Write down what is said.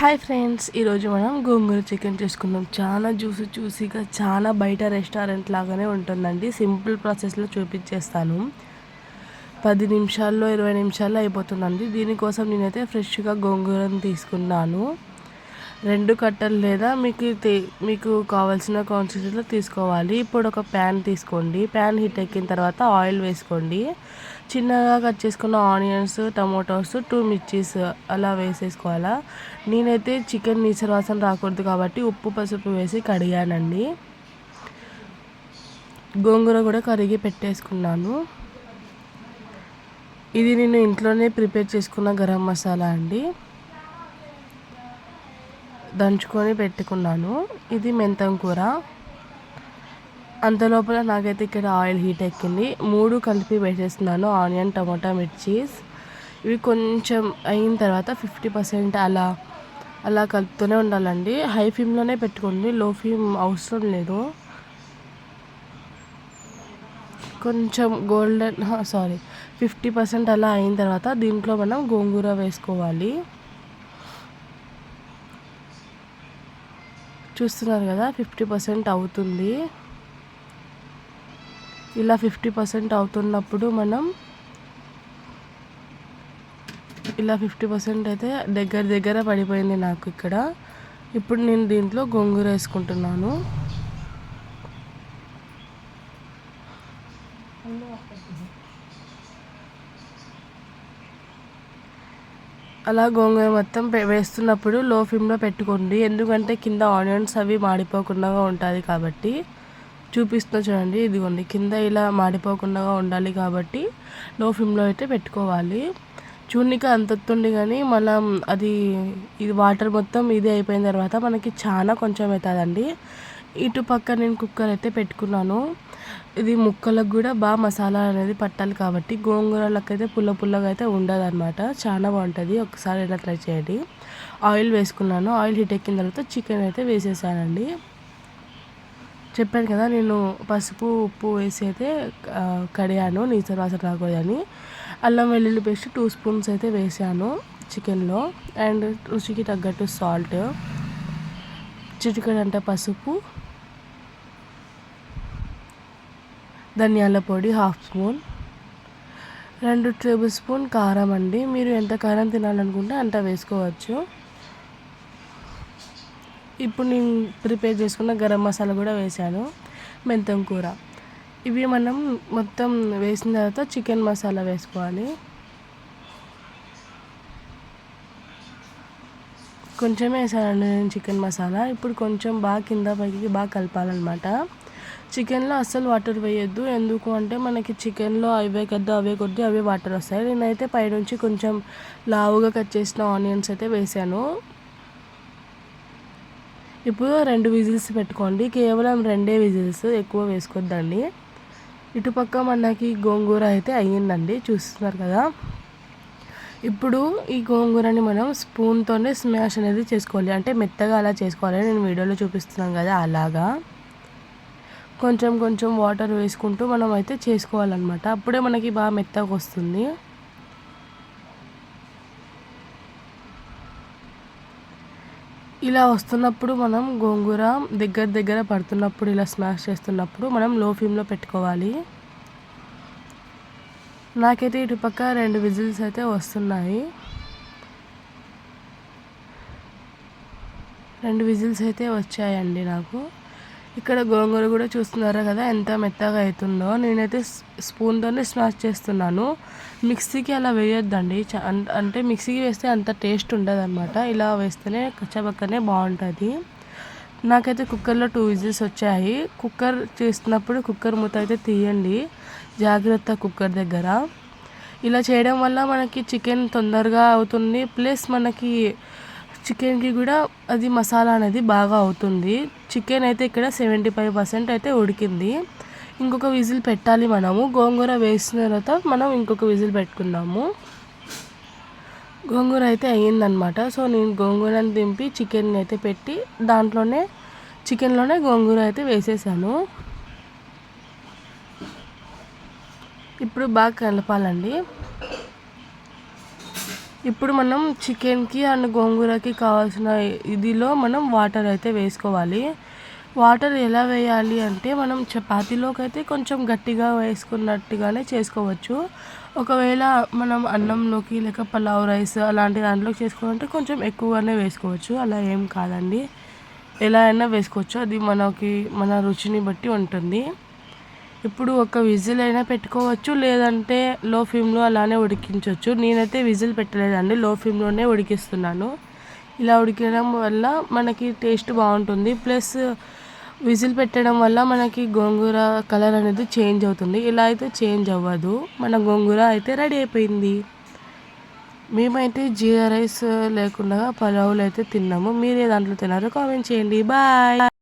Hi friends ఈరోజు మనం గోంగూర chicken చేసుకుందాం. చాలా జ్యూసి జ్యూసీగా చాలా బయట రెస్టారెంట్ లాగానే ఉంటుందండి. సింపుల్ ప్రాసెస్లో చూపించేస్తాను. పది నిమిషాల్లో ఇరవై నిమిషాల్లో అయిపోతుందండి. దీనికోసం నేనైతే ఫ్రెష్గా గోంగూరను తీసుకున్నాను. రెండు కట్టలు లేదా మీకు మీకు కావాల్సిన కాన్సిస్టెన్సీలో తీసుకోవాలి. ఇప్పుడు ఒక ప్యాన్ తీసుకోండి. ప్యాన్ హీట్ ఎక్కిన తర్వాత ఆయిల్ వేసుకోండి. చిన్నగా కట్ చేసుకున్న ఆనియన్స్ టమోటోస్ టూ మిర్చీస్ అలా వేసేసుకోవాలా. నేనైతే చికెన్ నీచర వాసన రాకూడదు కాబట్టి ఉప్పు పసుపు వేసి కడిగానండి. గోంగూర కూడా కరిగి పెట్టేసుకున్నాను. ఇది నేను ఇంట్లోనే ప్రిపేర్ చేసుకున్న గరం మసాలా అండి. దంచుకొని పెట్టుకున్నాను. ఇది మెంతం కూర. అంతలోపల నాకైతే ఇక్కడ ఆయిల్ హీట్ ఎక్కింది. మూడు కలిపి వేసేస్తున్నాను. ఆనియన్ టమాటా మిర్చీస్ ఇవి కొంచెం అయిన తర్వాత ఫిఫ్టీ పర్సెంట్ అలా అలా కలుపుతూనే ఉండాలండి. హై ఫ్లేమ్లోనే పెట్టుకోండి. లో ఫ్లేమ్ అవసరం లేదు. కొంచెం గోల్డెన్ సారీ. ఫిఫ్టీ పర్సెంట్ అలా అయిన తర్వాత దీంట్లో మనం గోంగూర వేసుకోవాలి. చూస్తున్నారు కదా ఫిఫ్టీ పర్సెంట్ అవుతుంది. ఇలా ఫిఫ్టీ పర్సెంట్ అవుతున్నప్పుడు మనం ఇలా ఫిఫ్టీ పర్సెంట్ అయితే దగ్గర దగ్గర పడిపోయింది నాకు ఇక్కడ. ఇప్పుడు నేను దీంట్లో గొంగూర వేసుకుంటున్నాను. అలా గోంగూర మొత్తం వేస్తున్నప్పుడు లో ఫ్లేమ్లో పెట్టుకోండి. ఎందుకంటే కింద ఆనియన్స్ అవి మాడిపోకుండా ఉంటుంది కాబట్టి. చూపిస్తున్నా చూడండి ఇదిగోండి. కింద ఇలా మాడిపోకుండా ఉండాలి కాబట్టి లో ఫ్లేమ్లో అయితే పెట్టుకోవాలి. చూడనికి అంతొత్తుండి కానీ మనం అది ఇది వాటర్ మొత్తం ఇది అయిపోయిన తర్వాత మనకి చాలా కొంచెం అవుతుందండి. ఇటు పక్క నేను కుక్కర్ అయితే పెట్టుకున్నాను. ఇది ముక్కలకు కూడా బాగా మసాలా అనేది పట్టాలి కాబట్టి గోంగూరలకు అయితే పుల్ల పుల్లగా అయితే ఉండదు అనమాట చాలా బాగుంటుంది. ఒకసారి ఇలా ట్రై చేయండి. ఆయిల్ వేసుకున్నాను. ఆయిల్ హీట్ ఎక్కిన తర్వాత చికెన్ అయితే వేసేసానండి. చెప్పాను కదా నేను పసుపు ఉప్పు వేసి అయితే కడిగాను. నీచ వాసన రాకూడదని అల్లం వెల్లుల్లి పేస్ట్ టూ స్పూన్స్ అయితే వేసాను చికెన్లో. అండ్ రుచికి తగ్గట్టు సాల్ట్ చిటికడంట పసుపు ధనియాల పొడి హాఫ్ స్పూన్ రెండు టేబుల్ స్పూన్ కారం అండి. మీరు ఎంత కారం తినాలనుకుంటే అంత వేసుకోవచ్చు. ఇప్పుడు నేను ప్రిపేర్ చేసుకున్న గరం మసాలా కూడా వేసాను మెంతం కూర. ఇవి మనం మొత్తం వేసిన తర్వాత చికెన్ మసాలా వేసుకోవాలి. కొంచెమే వేసానండి నేను చికెన్ మసాలా. ఇప్పుడు కొంచెం బాగా కింద పైకి బాగా కలపాలన్నమాట. చికెన్లో అస్సలు వాటర్ వేయొద్దు. ఎందుకు అంటే మనకి చికెన్లో అవే కొద్ది అవే కొద్ది అవే వాటర్ వస్తాయి. నేనైతే పైనుంచి కొంచెం లావుగా కట్ చేసిన ఆనియన్స్ అయితే వేసాను ఇప్పుడు రెండు విజిల్స్ పెట్టుకోండి. కేవలం రెండే విజిల్స్ ఎక్కువ వేసుకోవద్దండి ఇటుపక్క మనకి గోంగూర అయితే అయ్యిందండి. చూస్తున్నారు కదా. ఇప్పుడు ఈ గోంగూరని మనం స్పూన్తోనే స్మాష్ అనేది చేసుకోవాలి. అంటే మెత్తగా అలా చేసుకోవాలి. నేను వీడియోలో చూపిస్తున్నాను కదా అలాగా. కొంచెం కొంచెం వాటర్ వేసుకుంటూ మనం అయితే చేసుకోవాలన్నమాట. అప్పుడే మనకి బాగా మెత్తగా వస్తుంది. ఇలా వస్తున్నప్పుడు మనం గోంగూర దగ్గర దగ్గర పడుతున్నప్పుడు ఇలా స్మాష్ చేస్తున్నప్పుడు మనం లో ఫ్లేమ్లో పెట్టుకోవాలి. నాకైతే ఇటుపక్క రెండు విజిల్స్ అయితే వస్తున్నాయి. రెండు విజిల్స్ అయితే వచ్చాయండి నాకు. ఇక్కడ గోంగూర కూడా చూస్తున్నారా కదా ఎంత మెత్తగా అవుతుందో నేనైతే స్పూన్తోనే స్మాష్ చేస్తున్నాను. మిక్సీకి అలా వేయొద్దండి. అంటే మిక్సీకి వేస్తే అంత టేస్ట్ ఉండదు అనమాట ఇలా వేస్తేనే కచ్చబక్కనే బాగుంటుంది. నాకైతే కుక్కర్లో టూ విజిల్స్ వచ్చాయి. కుక్కర్ చేస్తున్నప్పుడు కుక్కర్ మూత అయితే తీయండి. జాగ్రత్త కుక్కర్ దగ్గర. ఇలా చేయడం వల్ల మనకి చికెన్ తొందరగా అవుతుంది. ప్లస్ మనకి చికెన్కి కూడా అది మసాలా అనేది బాగా అవుతుంది. చికెన్ అయితే ఇక్కడ సెవెంటీ ఫైవ్ పర్సెంట్ అయితే ఉడికింది. ఇంకొక విజిల్ పెట్టాలి మనము. గోంగూర వేసిన తర్వాత మనం ఇంకొక విజిల్ పెట్టుకున్నాము గోంగూర అయితే అయ్యిందనమాట సో నేను గోంగూరని దింపి చికెన్ అయితే పెట్టి దాంట్లోనే చికెన్లోనే గోంగూర అయితే వేసేసాను. ఇప్పుడు బాగా కలపాలండి. ఇప్పుడు మనం చికెన్కి అండ్ గోంగూరకి కావాల్సిన ఇదిలో మనం వాటర్ అయితే వేసుకోవాలి. వాటర్ ఎలా వేయాలి అంటే మనం చపాతీలోకి అయితే కొంచెం గట్టిగా వేసుకున్నట్టుగానే చేసుకోవచ్చు. ఒకవేళ మనం అన్నంలోకి లేక పలావ్ రైస్ అలాంటి దాంట్లోకి చేసుకోవాలంటే కొంచెం ఎక్కువగానే వేసుకోవచ్చు. అలా ఏం కాదండి. ఎలా అయినా వేసుకోవచ్చు. అది మనకి మన రుచిని బట్టి ఉంటుంది. ఇప్పుడు ఒక విజిల్ అయినా పెట్టుకోవచ్చు లేదంటే లో ఫ్లేమ్లో అలానే ఉడికించవచ్చు నేనైతే విజిల్ పెట్టలేదండి లో ఫ్లేమ్లోనే ఉడికిస్తున్నాను. ఇలా ఉడికడం వల్ల మనకి టేస్ట్ బాగుంటుంది. ప్లస్ విజిల్ పెట్టడం వల్ల మనకి గోంగూర కలర్ అనేది చేంజ్ అవుతుంది. ఇలా అయితే చేంజ్ అవ్వదు. మన గోంగూర అయితే రెడీ అయిపోయింది. మేమైతే జీరా రైస్ లేకుండా పలావులు అయితే తిన్నాము. మీరు ఏ దాంట్లో తిన్నారో కామెంట్ చేయండి. బాయ్!